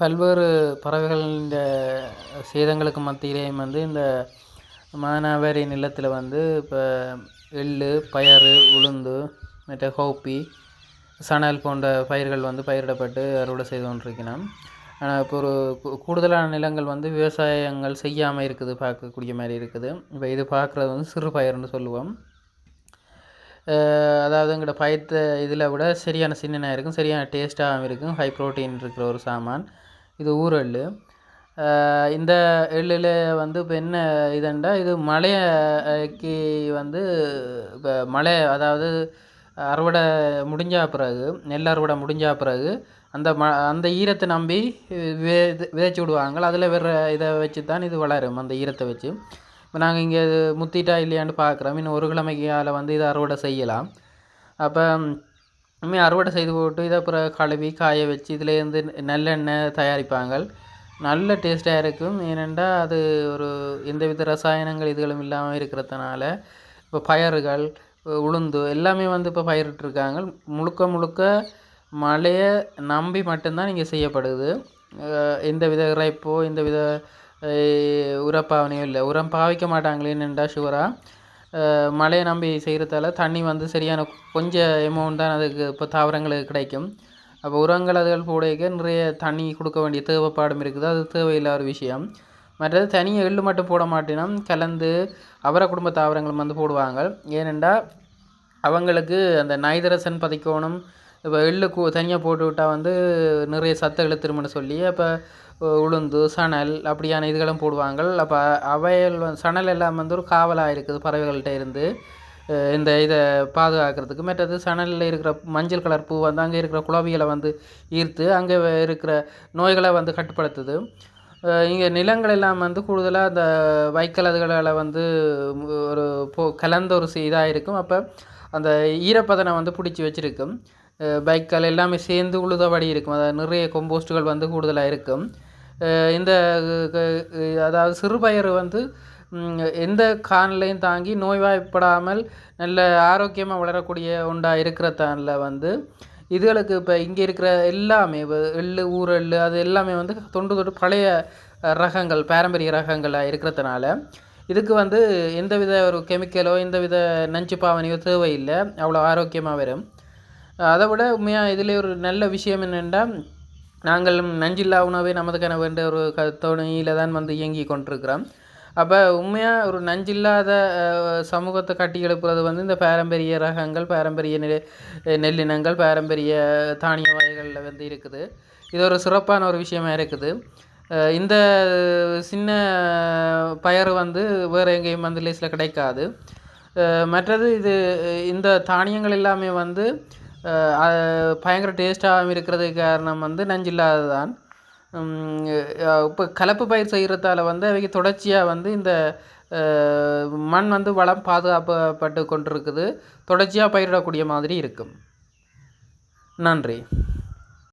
பல்வேறு பறவைகளின் சேதங்களுக்கு மத்தியிலேயும் வந்து இந்த மானாவாரி நிலத்தில் வந்து இப்போ எள் பயறு உளுந்து மற்ற கோப்பி சணல் போன்ற பயிர்கள் வந்து பயிரிடப்பட்டு அறுவடை செய்து கொண்டிருக்கணும் ஆனால் இப்போ ஒரு கூடுதலான நிலங்கள் வந்து விவசாயங்கள் செய்யாமல் இருக்குது பார்க்கக்கூடிய மாதிரி இருக்குது. இப்போ இது பார்க்குறது வந்து சிறு பயிர்னு சொல்லுவோம். அதாவது எங்களோட பயத்த இதில் விட சரியான சின்னனாக இருக்கும் சரியான டேஸ்ட்டாகவும் இருக்கும் ஹை ப்ரோட்டீன் இருக்கிற ஒரு சாமான். இது ஊரெள் இந்த எள்ளில் வந்து இப்போ என்ன இதுண்டா? இது மழைக்கு வந்து இப்போ மழை அதாவது அறுவடை முடிஞ்ச பிறகு நெல் அறுவடை முடிஞ்ச பிறகு அந்த ம அந்த ஈரத்தை நம்பி வே விதைச்சி விடுவாங்க. அதில் வர்ற இதை வச்சு தான் இது வளரும் அந்த ஈரத்தை வச்சு. இப்போ நாங்கள் இங்கே இது முத்திட்டா இல்லையான்னு பார்க்குறோம் இன்னும் ஒரு கிழமைக்கால வந்து இதை அறுவடை செய்யலாம். அப்போ இனிமேல் அறுவடை செய்து போட்டு இதை அப்புறம் கழுவி காய வச்சு இதுலேருந்து நல்லெண்ணெய் தயாரிப்பாங்க நல்ல டேஸ்ட்டாக இருக்கும். ஏனென்றால் அது ஒரு எந்தவித ரசாயனங்கள் இதுகளும் இல்லாமல் இருக்கிறதுனால இப்போ பயறுகள் உளுந்து எல்லாமே வந்து இப்போ பயிரிட்டுருக்காங்க முழுக்க முழுக்க மழையை நம்பி மட்டும்தான் இங்கே செய்யப்படுது. எந்த வித இறைப்போ எந்த வித உரப்பாவனையோ இல்லை. உரம் பாவிக்க மாட்டாங்களே என்னென்றா ஷுவராக மழையை நம்பி செய்கிறதால தண்ணி வந்து சரியான கொஞ்சம் எமௌண்ட் தான் அதுக்கு இப்போ தாவரங்களுக்கு கிடைக்கும். அப்போ உரங்கள் அதுகள் போடையக்க நிறைய தண்ணி கொடுக்க வேண்டிய தேவைப்பாடும் இருக்குது. அது தேவையில்லாத ஒரு விஷயம். மற்றது தனியாக எள்ளு மட்டும் போட மாட்டேன்னா கலந்து அவரை குடும்ப தாவரங்களும் வந்து போடுவாங்க. ஏனென்றால் அவங்களுக்கு அந்த நைதரசன் பதிக்கோணும் இப்போ எள்ளு கூ தனியாக போட்டு விட்டால் வந்து நிறைய சத்து இழுத்துருமுன்னு சொல்லி அப்போ உளுந்து சணல் அப்படியான இதுகளும் போடுவாங்க அப்போ அவையல் சணல் எல்லாம் வந்து ஒரு காவலாக இருக்குது பறவைகள்கிட்ட இருந்து. இந்த இதை பாதுகாக்கிறதுக்கு. மற்றது சணலில் இருக்கிற மஞ்சள் கலர் பூ வந்து அங்கே இருக்கிற குழவிகளை வந்து ஈர்த்து அங்கே இருக்கிற நோய்களை வந்து கட்டுப்படுத்துது. இங்கே நிலங்கள் எல்லாம் வந்து கூடுதலாக அந்த வைக்கல் அதுகளை வந்து ஒரு போ கலந்த ஒரு இதாக இருக்கும். அப்போ அந்த ஈரப்பதனை வந்து பிடிச்சி வச்சுருக்கும் பைக்கள் எல்லாமே சேர்ந்து உழுதபடி இருக்கும். அதாவது நிறைய கொம்போஸ்ட்டுகள் வந்து கூடுதலாக இருக்கும். இந்த அதாவது சிறுபயிர் வந்து எந்த காலநிலையும் தாங்கி நோய்வாய்ப்படாமல் நல்ல ஆரோக்கியமாக வளரக்கூடிய ஒன்றாக இருக்கிறதால வந்து இதுகளுக்கு இப்போ இங்கே இருக்கிற எல்லாமே எள்ளு எள் அது எல்லாமே வந்து தொண்டு தொட்டு பழைய ரகங்கள் பாரம்பரிய ரகங்களாக இருக்கிறதுனால இதுக்கு வந்து எந்தவித ஒரு கெமிக்கலோ எந்தவித நஞ்சு பாவனையோ தேவையில்லை. அவ்வளோ ஆரோக்கியமாக வரும். அதை விட உண்மையாக இதில் ஒரு நல்ல விஷயம் என்னென்றால் நாங்கள் நஞ்சில்லா உணவே நமதுக்கென வேண்ட ஒரு க துணையில் தான் வந்து இயங்கி கொண்டிருக்கிறோம். அப்போ உண்மையாக ஒரு நஞ்சில்லாத சமூகத்தை கட்டி எழுப்புறது வந்து இந்த பாரம்பரிய ரகங்கள் பாரம்பரிய நெ நெல்லினங்கள் பாரம்பரிய தானிய வகைகளில் வந்து இருக்குது. இது ஒரு சிறப்பான ஒரு விஷயமா இருக்குது. இந்த சின்ன பயறு வந்து வேறு எங்கேயும் வந்து லேஸில் கிடைக்காது. மற்றது இது இந்த தானியங்கள் எல்லாமே வந்து பயங்கர டேஸ்ட்டாகவும் இருக்கிறதுக்கு காரணம் வந்து நஞ்சில்லாதது தான் இப்போ கலப்பு பயிர் செய்கிறதால வந்து அவைக்கு தொடர்ச்சியாக வந்து இந்த மண் வந்து வளம் பாதுகாப்பப்பட்டு கொண்டிருக்குது. தொடர்ச்சியாக பயிரிடக்கூடிய மாதிரி இருக்கும். நன்றி.